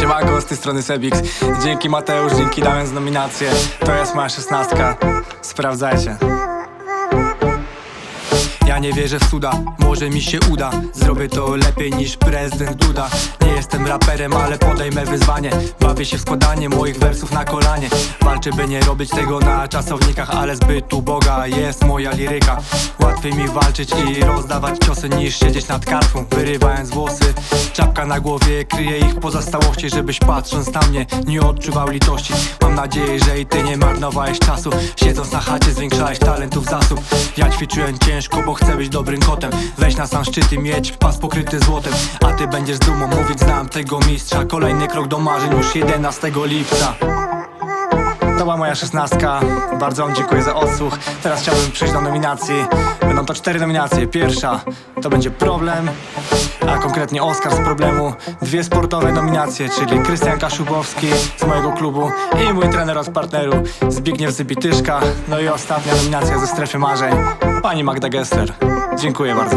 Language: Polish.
Siemanko, z tej strony Sebix. Dzięki Mateusz, dzięki Damian z nominację. To jest moja szesnastka. Sprawdzajcie ja nie wierzę w cuda, może mi się uda. Zrobię to lepiej niż prezydent Duda. Nie jestem raperem, ale podejmę wyzwanie. Bawię się w składanie moich wersów na kolanie. Walczę, by nie robić tego na czasownikach Ale zbyt uboga jest moja liryka. Łatwiej mi walczyć i rozdawać ciosy Niż siedzieć nad kartką, wyrywając włosy. Czapka na głowie kryje ich pozostałości Żebyś patrząc na mnie nie odczuwał litości. Mam nadzieję, że i ty nie marnowałeś czasu. Siedząc na chacie zwiększałeś talentów zasób. Ja ćwiczyłem ciężko, bo chcę być dobrym kotem. Weź na sam szczyt i mieć pas pokryty złotem. A ty będziesz z dumą mówić znam tego mistrza. Kolejny krok do marzeń już 11 lipca to była moja szesnastka. Bardzo wam dziękuję za odsłuch. Teraz chciałbym przejść do nominacji. Będą to cztery nominacje. Pierwsza to będzie problem, a konkretnie Oscar z problemu. Dwie sportowe nominacje, czyli Krystian Kaszubowski z mojego klubu i mój trener od partneru Zbigniew Zybityszka. No i ostatnia nominacja ze strefy marzeń. Pani Magda Gessler. Dziękuję bardzo.